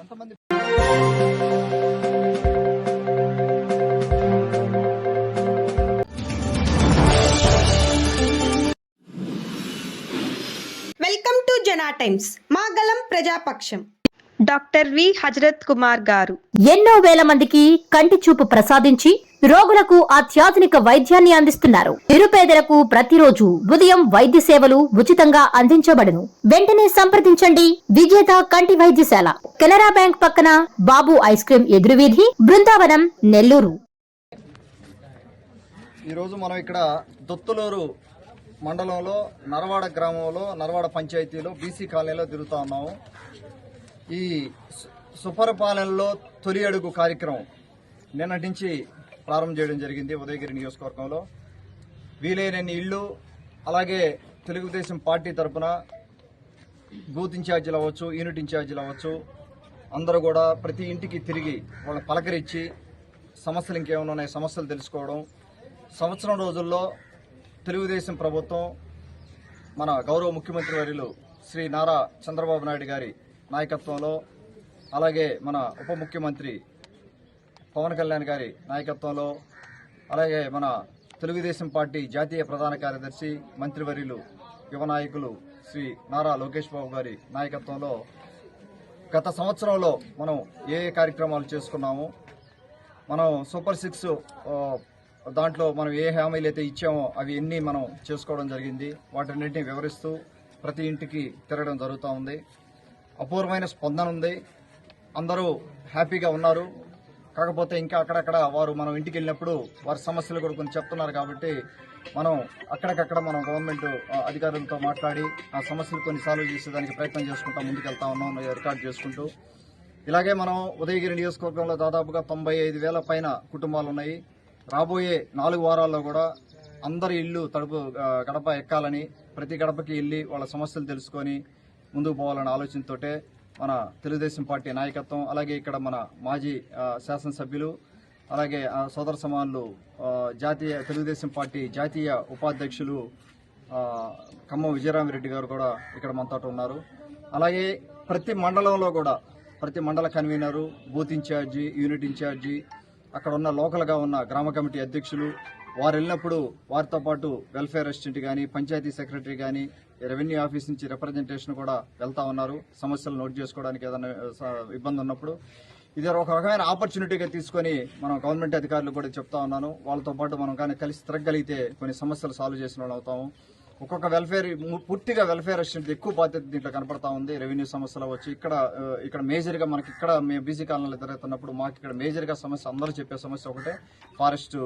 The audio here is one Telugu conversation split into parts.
ఎంతమంది వెల్కమ్ టు జనా టైమ్స్. మా గలం ప్రజాపక్షం. Doctor V. హజరత్ కుమార్ గారు. ఎన్నో వేల మందికి కంటి చూపు ప్రసాదించి రోగులకు అత్యాధునిక వైద్యాన్ని అందిస్తున్నారు. నిరుపేదలకు ప్రతిరోజు ఉదయం వైద్య సేవలు ఉచితంగా అందించబడును. వెంటనే సంప్రదించండి. విజేత కంటి వైద్యశాల. కెనరా బ్యాంక్ పక్కన బాబు ఐస్ క్రీం ఎదురువీధి బృందావనం నెల్లూరు. ఈరోజు మనం ఇక్కడ దొత్తులూరు మండలంలో నరవాడ గ్రామంలో నరవాడ పంచాయతీలో బీసీ కాలనీలో తిరుగుతా ఉన్నాము. ఈ సు- సుపరిపాలనలో తొలి అడుగు కార్యక్రమం నిన్నటి నుంచి ప్రారంభం చేయడం జరిగింది ఉదయగిరి నియోజకవర్గంలో. వీలైనన్ని ఇళ్ళు అలాగే తెలుగుదేశం పార్టీ తరపున బూత్ ఇన్ఛార్జీలు అవ్వచ్చు యూనిట్ ఇన్ఛార్జీలు అవ్వచ్చు అందరూ కూడా ప్రతి ఇంటికి తిరిగి వాళ్ళని పలకరించి సమస్యలు ఇంకేమైనా ఉన్నాయి సమస్యలు తెలుసుకోవడం. సంవత్సరం రోజుల్లో తెలుగుదేశం ప్రభుత్వం మన గౌరవ ముఖ్యమంత్రి వర్యులు శ్రీ నారా చంద్రబాబు నాయుడు గారి నాయకత్వంలో అలాగే మన ఉప ముఖ్యమంత్రి పవన్ కళ్యాణ్ గారి నాయకత్వంలో అలాగే మన తెలుగుదేశం పార్టీ జాతీయ ప్రధాన కార్యదర్శి మంత్రివర్యులు యువ నాయకులు శ్రీ నారా లోకేష్ బాబు గారి నాయకత్వంలో గత సంవత్సరంలో మనం ఏ ఏ కార్యక్రమాలు చేసుకున్నామో మనం సూపర్ సిక్స్ దాంట్లో మనం ఏ హామీలు అయితే ఇచ్చామో అవి ఎన్ని మనం చేసుకోవడం జరిగింది వాటన్నిటిని వివరిస్తూ ప్రతి ఇంటికి తిరగడం జరుగుతూ ఉంది. అపూర్వమైన స్పందన ఉంది. అందరూ హ్యాపీగా ఉన్నారు. కాకపోతే ఇంకా అక్కడక్కడ వారు మనం ఇంటికి వెళ్ళినప్పుడు వారి సమస్యలు కూడా కొన్ని చెప్తున్నారు కాబట్టి మనం అక్కడికక్కడ మనం గవర్నమెంట్ అధికారులతో మాట్లాడి ఆ సమస్యలు కొన్ని సాల్వ్ చేసేదానికి ప్రయత్నం చేసుకుంటా ముందుకెళ్తా ఉన్నాం రికార్డ్ చేసుకుంటూ. ఇలాగే మనం ఉదయగిరి నియోజకవర్గంలో దాదాపుగా తొంభై ఐదు వేల పైన కుటుంబాలు ఉన్నాయి. రాబోయే నాలుగు వారాల్లో కూడా అందరి ఇల్లు తడుపు గడప ఎక్కాలని ప్రతి గడపకి వెళ్ళి వాళ్ళ సమస్యలు తెలుసుకొని ముందుకు పోవాలనే ఆలోచనతోటే మన తెలుగుదేశం పార్టీ నాయకత్వం అలాగే ఇక్కడ మన మాజీ శాసనసభ్యులు అలాగే సోదర సమానులు జాతీయ తెలుగుదేశం పార్టీ జాతీయ ఉపాధ్యక్షులు కమ్మ ఖమ్మం విజయరామిరెడ్డి గారు కూడా ఇక్కడ మనతో ఉన్నారు. అలాగే ప్రతి మండలంలో కూడా ప్రతి మండల convener booth incharge unit incharge అక్కడ ఉన్న లోకల్గా ఉన్న గ్రామ కమిటీ అధ్యక్షులు వారు వెళ్ళినప్పుడు వారితో పాటు వెల్ఫేర్ అసిస్టెంట్ కానీ పంచాయతీ సెక్రటరీ కానీ రెవెన్యూ ఆఫీస్ నుంచి రిప్రజెంటేషన్ కూడా వెళ్తా ఉన్నారు. సమస్యలు నోట్ చేసుకోవడానికి ఏదైనా స- ఇబ్బంది ఉన్నప్పుడు. ఇది ఒక రకమైన ఆపర్చునిటీగా తీసుకొని మనం గవర్నమెంట్ అధికారులు కూడా చెప్తా ఉన్నాను. వాళ్ళతో పాటు మనం కానీ కలిసి తిరగలిగితే కొన్ని సమస్యలు సాల్వ్ చేసిన వాళ్ళు అవుతాము. ఒక్కొక్క వెల్ఫేర్ పూర్తిగా వెల్ఫేర్ అసిస్టెంట్ ఎక్కువ బాధ్యత దీంట్లో కనపడతా ఉంది. రెవెన్యూ సమస్యలు వచ్చి ఇక్కడ ఇక్కడ మేజర్గా మనకి ఇక్కడ మేము బీసీ కాలనీలో తిరుగుతున్నప్పుడు మాకు ఇక్కడ మేజర్గా సమస్య అందరూ చెప్పే సమస్య ఒకటే. ఫారెస్ట్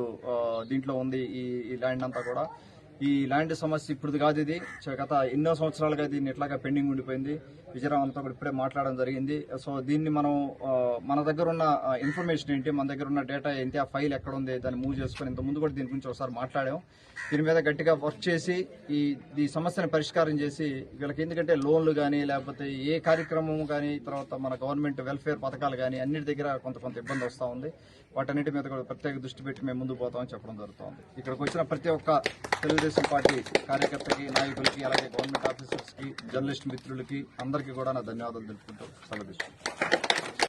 దీంట్లో ఉంది ఈ ల్యాండ్ అంతా కూడా. ఈ ల్యాండ్ సమస్య ఇప్పుడు కాదు ఇది. గత ఎన్నో సంవత్సరాలుగా దీన్ని ఇట్లాగా పెండింగ్ ఉండిపోయింది. విజయరామంతో కూడా ఇప్పుడే మాట్లాడడం జరిగింది. సో దీన్ని మనం మన దగ్గర ఉన్న ఇన్ఫర్మేషన్ ఏంటి మన దగ్గర ఉన్న డేటా ఏంటి ఆ ఫైల్ ఎక్కడ ఉంది దాన్ని మూవ్ చేసుకొని ఇంత ముందు కూడా దీని గురించి ఒకసారి మాట్లాడాం. దీని మీద గట్టిగా వర్క్ చేసి ఈ ఈ సమస్యను పరిష్కారం చేసి వీళ్ళకి ఎందుకంటే లోన్లు కానీ లేకపోతే ఏ కార్యక్రమం కానీ తర్వాత మన గవర్నమెంట్ వెల్ఫేర్ పథకాలు కానీ అన్నిటి దగ్గర కొంత కొంత ఇబ్బంది వస్తూ ఉంది. వాటన్నిటి మీద కూడా ప్రత్యేక దృష్టి పెట్టి మేము ముందుకు పోతామని చెప్పడం జరుగుతుంది ఇక్కడికి వచ్చిన ప్రతి ఒక్క తెలుగు తెలుగుదేశం పార్టీ కార్యకర్తకి నాయకులకి అలాగే గవర్నమెంట్ ఆఫీసర్స్కి జర్నలిస్ట్ మిత్రులకి అందరికీ కూడా నా ధన్యవాదాలు తెలుపుకుంటూ సెలవు